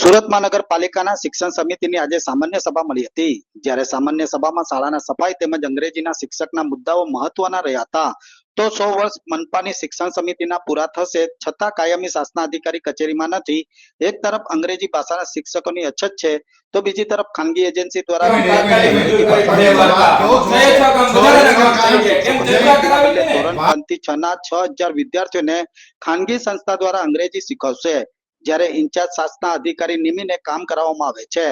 સુરત મહાનગરપાલિકાના શિક્ષણ સમિતિની આજે સામાન્ય સભા મળી હતી. જ્યારે સામાન્ય સભામાં શાળાના સફાઈ તેમજ અંગ્રેજીના શિક્ષકના મુદ્દાઓ મહત્વના રહ્યા હતા. તો સો વર્ષ મનપાની શિક્ષણ સમિતિના પૂરા થશે છતાં કાયમી શાસનાધિકારી કચેરીમાં નથી. એક તરફ અંગ્રેજી ભાષાના શિક્ષકોની અછત છે તો બીજી તરફ ખાનગી એજન્સી દ્વારા ધોરણ પાંચથી છ ના છ હજાર વિદ્યાર્થીઓને ખાનગી સંસ્થા દ્વારા અંગ્રેજી શીખવશે. જ્યારે ઇન્ચાર્જ શાસના અધિકારી નિમીને કામ કરાવવામાં આવે છે.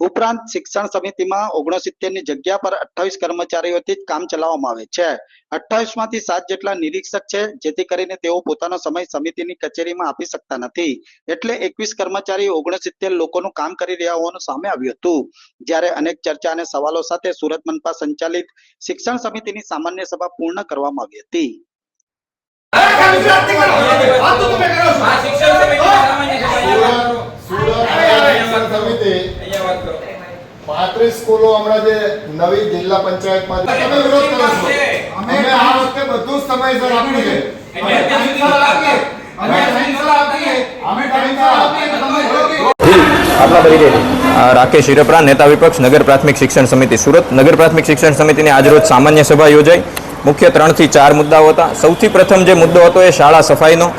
ઉપરાંત શિક્ષણ સમિતિમાં ઓગણસિત્તેરની જગ્યા પર અઠ્ઠાવીસ કર્મચારીઓથી જ કામ ચલાવવામાં આવે છે. અઠ્ઠાવીસમાંથી સાત જેટલા નિરીક્ષક છે, જેથી કરીને તેઓ પોતાનો સમય સમિતિની કચેરીમાં આપી શકતા નથી. એટલે એકવીસ કર્મચારી ઓગણસિત્તેર લોકોનું કામ કરી રહ્યા હોવાનું સામે આવ્યું હતું. જ્યારે અનેક ચર્ચા અને સવાલો સાથે સુરત મનપા સંચાલિત શિક્ષણ સમિતિની સામાન્ય સભા પૂર્ણ કરવામાં આવી હતી આ શિક્ષણ સમિતિની સામાન્ય સભા સુરત શિક્ષણ સમિતિ પાંત્રીસ સ્કૂલો હમણાં જે નવી જિલ્લા પંચાયતમાં તમે વિરોધ કરો છો? અમે આ વખતે બધું સમયસર આપ્યું છે. અમે ટાઈમસર આપીએ. અમે ટાઈમસર આપીએ. અમે ટાઈમસર આપીએ. તો તમે વિરોધી અ, રાકેશ હિરપરા નેતા વિપક્ષ નગર પ્રાથમિક શિક્ષણ સમિતિ સુરત. નગર પ્રાથમિક શિક્ષણ સમિતિની આજરોજ સામાન્ય સભા યોજાઈ. મુખ્ય ત્રણથી ચાર મુદ્દાઓ હતા. સૌથી પ્રથમ જે મુદ્દો હતો એ શાળા સફાઈનો.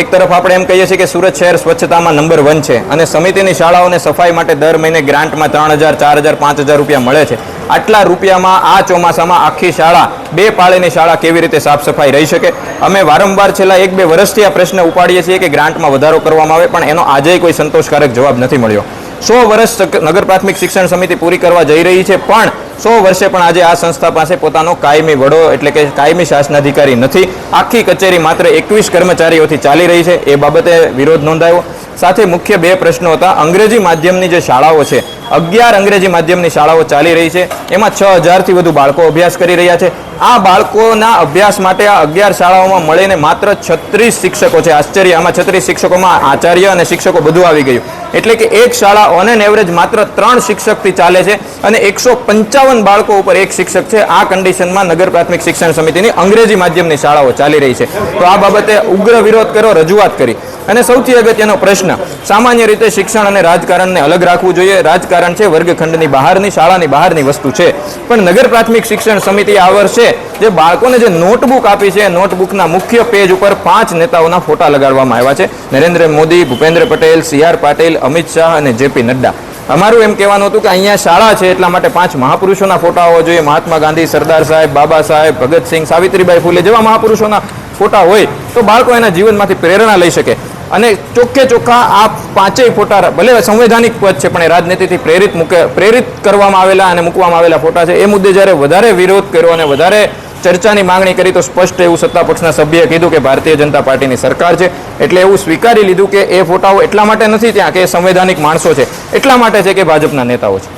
એક તરફ આપણે એમ કહીએ છીએ કે સુરત શહેર સ્વચ્છતામાં નંબર વન છે અને સમિતિની શાળાઓને સફાઈ માટે દર મહિને ગ્રાન્ટમાં ત્રણ હજાર, ચાર હજાર, પાંચ હજાર રૂપિયા મળે છે. આટલા રૂપિયામાં, આ ચોમાસામાં આખી શાળા, બે પાળીની શાળા કેવી રીતે સાફ સફાઈ રહી શકે? અમે વારંવાર છેલ્લા એક બે વર્ષથી આ પ્રશ્ન ઉપાડીએ છીએ કે ગ્રાન્ટમાં વધારો કરવામાં આવે, પણ એનો આજે કોઈ સંતોષકારક જવાબ નથી મળ્યો. સો વર્ષ નગર પ્રાથમિક શિક્ષણ સમિતિ પૂરી કરવા જઈ રહી છે, પણ સો વર્ષે પણ આજે આ સંસ્થા પાસે પોતાનો કાયમી વડો એટલે કે કાયમી શાસનાધિકારી નથી. આખી કચેરી માત્ર એકવીસ કર્મચારીઓથી ચાલી રહી છે. એ બાબતે વિરોધ નોંધાયો. સાથે મુખ્ય બે પ્રશ્નો હતા. અંગ્રેજી માધ્યમની જે શાળાઓ છે અગિયાર અંગ્રેજી માધ્યમની શાળાઓ ચાલી રહી છે. એમાં છ હજારથી વધુ બાળકો અભ્યાસ કરી રહ્યા છે. આ બાળકોના અભ્યાસ માટે આ અગિયાર શાળાઓમાં મળીને માત્ર છત્રીસ શિક્ષકો છે. આશ્ચર્ય, આમાં છત્રીસ શિક્ષકોમાં આચાર્ય અને શિક્ષકો બધું આવી ગયું. એટલે કે એક શાળા ઓન એન એવરેજ માત્ર ત્રણ શિક્ષકથી ચાલે છે અને એકસો પંચાવન બાળકો ઉપર એક શિક્ષક છે. આ કન્ડિશનમાં નગર પ્રાથમિક શિક્ષણ સમિતિની અંગ્રેજી માધ્યમની શાળાઓ ચાલી રહી છે. તો આ બાબતે ઉગ્ર વિરોધ કર્યો રજૂઆત કરી. અને સૌથી અગત્યનો પ્રશ્ન, સામાન્ય રીતે શિક્ષણ અને રાજકારણને અલગ રાખવું જોઈએ. રાજકારણ છે, વર્ગખંડની બહારની શાળાની બહારની વસ્તુ છે. પણ નગર પ્રાથમિક શિક્ષણ સમિતિ આ વર્ષે જે બાળકોને જે નોટબુક આપી છે, નોટબુકના મુખ્ય પેજ ઉપર પાંચ નેતાઓના ફોટા લગાડવામાં આવ્યા છે. નરેન્દ્ર મોદી, ભૂપેન્દ્ર પટેલ, સી આર પાટીલ, અમિત શાહ અને જેપી નડ્ડા. અમારું એમ કહેવાનું હતું કે અહીંયા શાળા છે, એટલા માટે પાંચ મહાપુરુષોના ફોટા હોવા જોઈએ. મહાત્મા ગાંધી, સરદાર સાહેબ, બાબા સાહેબ, ભગતસિંહ, સાવિત્રીબાઈ ફૂલે જેવા મહાપુરુષોના ફોટા હોય તો બાળકો એના જીવનમાંથી પ્રેરણા લઈ શકે. અને ચોખ્ખે ચોખ્ખા આ પાંચેય ફોટા ભલે સંવૈધાનિક પદ છે, પણ એ રાજનીતિથી પ્રેરિત મૂકે પ્રેરિત કરવામાં આવેલા અને મૂકવામાં આવેલા ફોટા છે. એ મુદ્દે જ્યારે વધારે વિરોધ કર્યો અને વધારે ચર્ચાની માંગણી કરી, તો સ્પષ્ટ એવું સત્તા પક્ષના સભ્યએ કીધું કે ભારતીય જનતા પાર્ટીની સરકાર છે. એટલે એવું સ્વીકારી લીધું કે એ ફોટાઓ એટલા માટે નથી ત્યાં કે સંવૈધાનિક માણસો છે. એટલા માટે છે કે ભાજપના નેતાઓ છે.